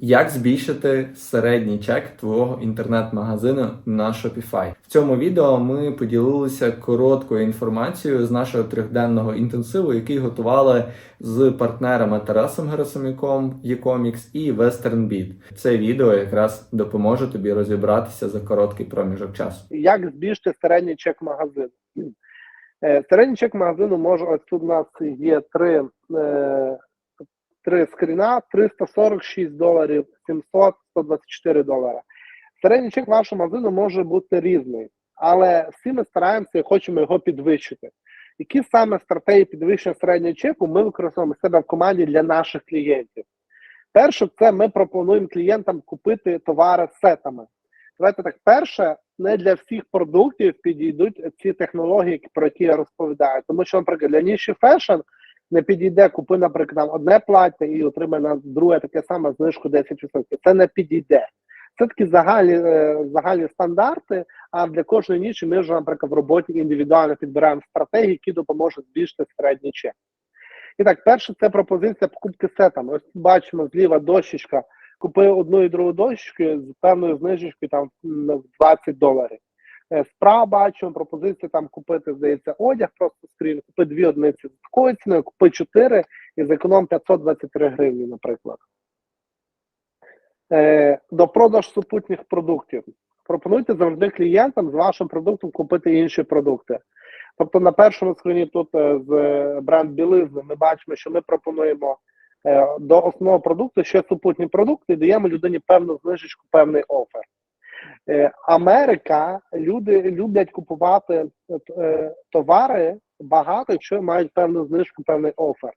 Як збільшити середній чек твого інтернет-магазину на Shopify? В цьому відео ми поділилися короткою інформацією з нашого трьохденного інтенсиву, який готували з партнерами Тарасом Герасимюком, Єкомікс і WesternBit. Це відео якраз допоможе тобі розібратися за короткий проміжок часу. Як збільшити середній чек магазину? Е, Середній чек магазину може ось тут у нас є три, е, три скріна: 346 доларів, 700, 124 долара. Середній чек вашого магазину може бути різний, але всі ми стараємося і хочемо його підвищити. Які саме стратегії підвищення середнього чеку ми використовуємо себе в команді для наших клієнтів? Перше, це ми пропонуємо клієнтам купити товари сетами. Давайте так, перше, не для всіх продуктів підійдуть ці технології, про які я розповідаю. Тому що, наприклад, для ніші фешн не підійде, купи, наприклад, одне плаття і отримай на друге таке саме знижку 10%. Це не підійде. Це такі загальні, е, загальні стандарти. А для кожної ніші ми вже, наприклад, в роботі індивідуально підбираємо стратегії, які допоможуть збільшити середній чек. І так, перше, це пропозиція покупки сетами. Ось бачимо зліва дощечка. Купи одну і другу дощечку з певною знижечкою там в 20 доларів. Е, Справа бачимо пропозицію там купити, здається, одяг, просто скрін, купи дві одиниці з такою ціною, купи чотири і зеконом 523 гривні, наприклад. Е, До продаж супутніх продуктів. Пропонуйте завжди клієнтам з вашим продуктом купити інші продукти. Тобто на першому скріні тут е, з е, бренд білизни ми бачимо, що ми пропонуємо до основного продукту ще супутні продукти і даємо людині певну знижечку, певний офер. Е, Америка люди люблять купувати е, товари багато, якщо мають певну знижку, певний офер.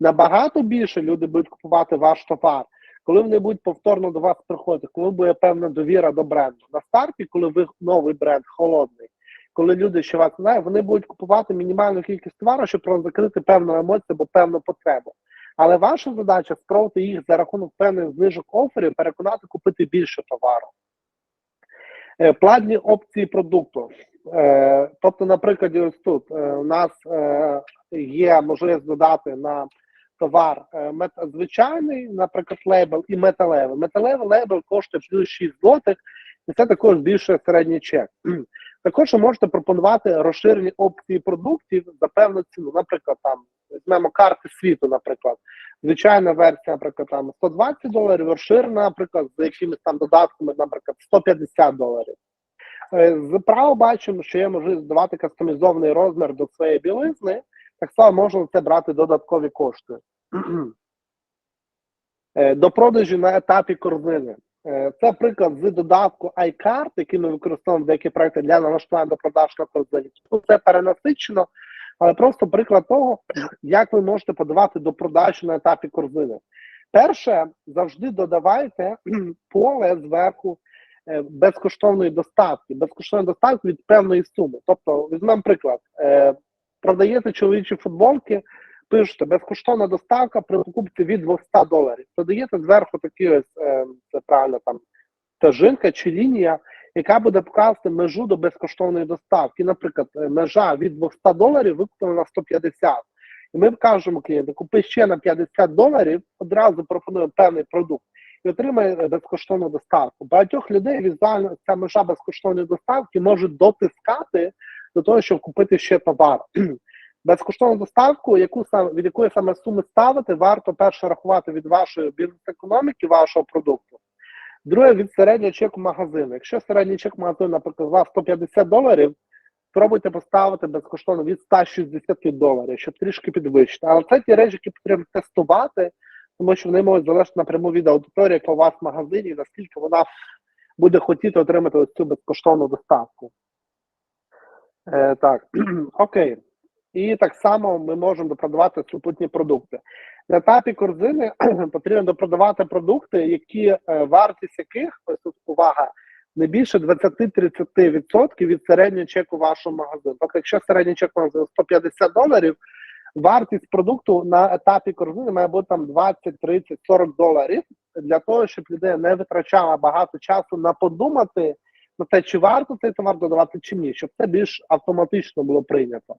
Набагато більше люди будуть купувати ваш товар, коли вони будуть повторно до вас приходити, коли буде певна довіра до бренду. На старті, коли ви новий бренд, холодний, коли люди ще вас знають, вони будуть купувати мінімальну кількість товару, щоб закрити певну емоцію або певну потребу. Але ваша задача спробувати їх за рахунок певних знижок оферів переконати купити більше товару. Е, Платні опції продукту. Е, Тобто, наприклад, ось тут е, у нас є можливість додати на товар звичайний, наприклад, лейбл і металевий. Металевий лейбл коштує плюс 6 злотих, і це також збільшує середній чек. Також ви можете пропонувати розширені опції продуктів за певну ціну. Наприклад, там візьмемо карти світу, наприклад. Звичайна версія, наприклад, там 120 доларів, розширена, наприклад, з якимись там додатками, наприклад, 150 доларів. Е, Зправа бачимо, що є можливість давати кастомізований розмір до своєї білизни. Так само можна це брати додаткові кошти. Е, До продажі на етапі корзини. Е, Це приклад з додатку iCard, який ми використовуємо в деякі проекти для налаштування до продаж на корзині. Це перенасичено, але просто приклад того, як ви можете подавати до продажі на етапі корзини. Перше, завжди додавайте поле зверху е, безкоштовної доставки, безкоштовної доставки від певної суми. Тобто, візьмемо приклад, е, продаєте чоловічі футболки, пишете безкоштовна доставка при покупці від 200 доларів. Додаєте зверху такі ось е, це правильно там стежинка чи лінія, яка буде показувати межу до безкоштовної доставки. Наприклад, е, межа від 200 доларів викупила на 150. І ми кажемо клієнту, купи ще на 50 доларів, одразу пропонуємо певний продукт і отримає е, безкоштовну доставку. Багатьох людей візуально ця межа безкоштовної доставки може дотискати до того, щоб купити ще товар. Безкоштовну доставку, яку від якої саме суми ставити, варто перше рахувати від вашої бізнес-економіки, вашого продукту. Друге від середнього чеку магазину. Якщо середній чек магазину, наприклад, вас 150 доларів, спробуйте поставити безкоштовно від 160 доларів, щоб трішки підвищити. Але це ті речі, які потрібно тестувати, тому що вони можуть залежати напряму від аудиторії, яка у вас в магазині, і наскільки вона буде хотіти отримати ось цю безкоштовну доставку. Е, так, окей. І так само ми можемо допродавати супутні продукти. На етапі корзини потрібно допродавати продукти, які е, вартість яких ось тут увага не більше 20-30% від середнього чеку вашого магазину. Тобто, якщо середній чек магазину 150 доларів, вартість продукту на етапі корзини має бути там 20, 30, 40 доларів для того, щоб людина не витрачала багато часу на подумати на те, чи варто цей товар додавати чи ні, щоб це більш автоматично було прийнято.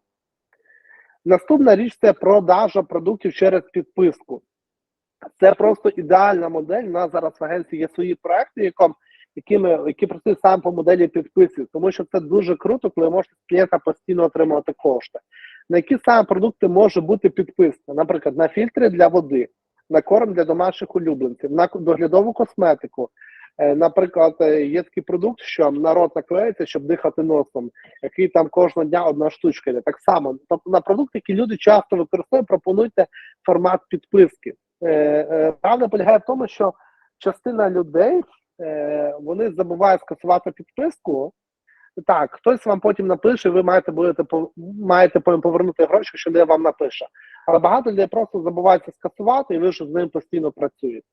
Наступна річ це продажа продуктів через підписку. Це просто ідеальна модель. У нас зараз в агенції є свої проекти, яком, які, ми, які працюють саме по моделі підписів, тому що це дуже круто, коли можете клієнта постійно отримувати кошти. На які саме продукти може бути підписка? Наприклад, на фільтри для води, на корм для домашніх улюбленців, на доглядову косметику. Е, Наприклад, е, є такий продукт, що на рот наклеїться, щоб дихати носом, який там кожного дня одна штучка йде. Так само, тобто на продукти, які люди часто використовують, пропонуйте формат підписки. Е, Правда полягає в тому, що частина людей вони забувають скасувати підписку. Так, хтось вам потім напише, ви маєте будете маєте повернути гроші, що не вам напише. Але багато людей просто забуваються скасувати, і ви ж з ним постійно працюєте.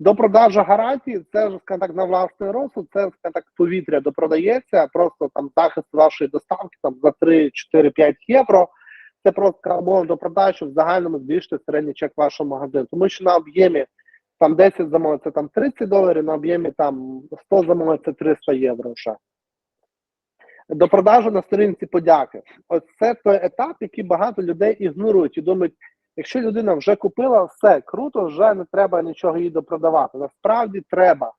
До продажу гарантії це ж так на власний розсуд, це так повітря допродається, просто там захист вашої доставки там за 3, 4, 5 євро. Це просто умова до продажу, щоб в загальному збільшити середній чек вашого магазину. Тому що на об'ємі там 10 замовлень це там 30 доларів, на об'ємі там 100 замовлень це 300 євро вже. До продажу на сторінці подяки. Ось це той етап, який багато людей ігнорують і думають, якщо людина вже купила, все круто, вже не треба нічого їй допродавати. Насправді треба.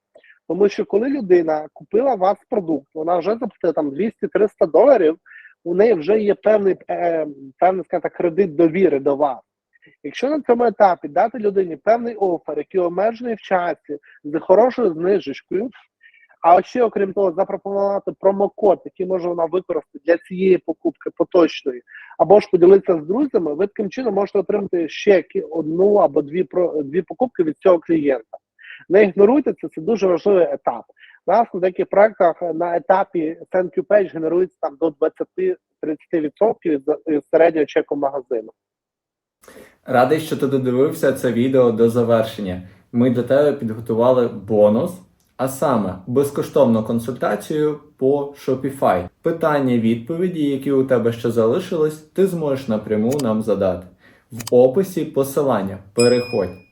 Тому що коли людина купила вас продукт, вона вже заплатила там 200-300 доларів, у неї вже є певний, е, певний скажімо так, кредит довіри до вас. Якщо на цьому етапі дати людині певний офер, який обмежений в часі, з хорошою знижечкою, а ще, окрім того, запропонувати промокод, який може вона використати для цієї покупки поточної, або ж поділитися з друзями, ви таким чином можете отримати ще одну або дві дві покупки від цього клієнта. Не ігноруйте це, це дуже важливий етап. Нас на деяких проектах на етапі Thank you Page генерується там до 20-30% із із середнього чеку магазину. Радий, що ти додивився це відео до завершення. Ми для тебе підготували бонус, а саме безкоштовну консультацію по Shopify. Питання, відповіді, які у тебе ще залишились, ти зможеш напряму нам задати. В описі посилання. Переходь.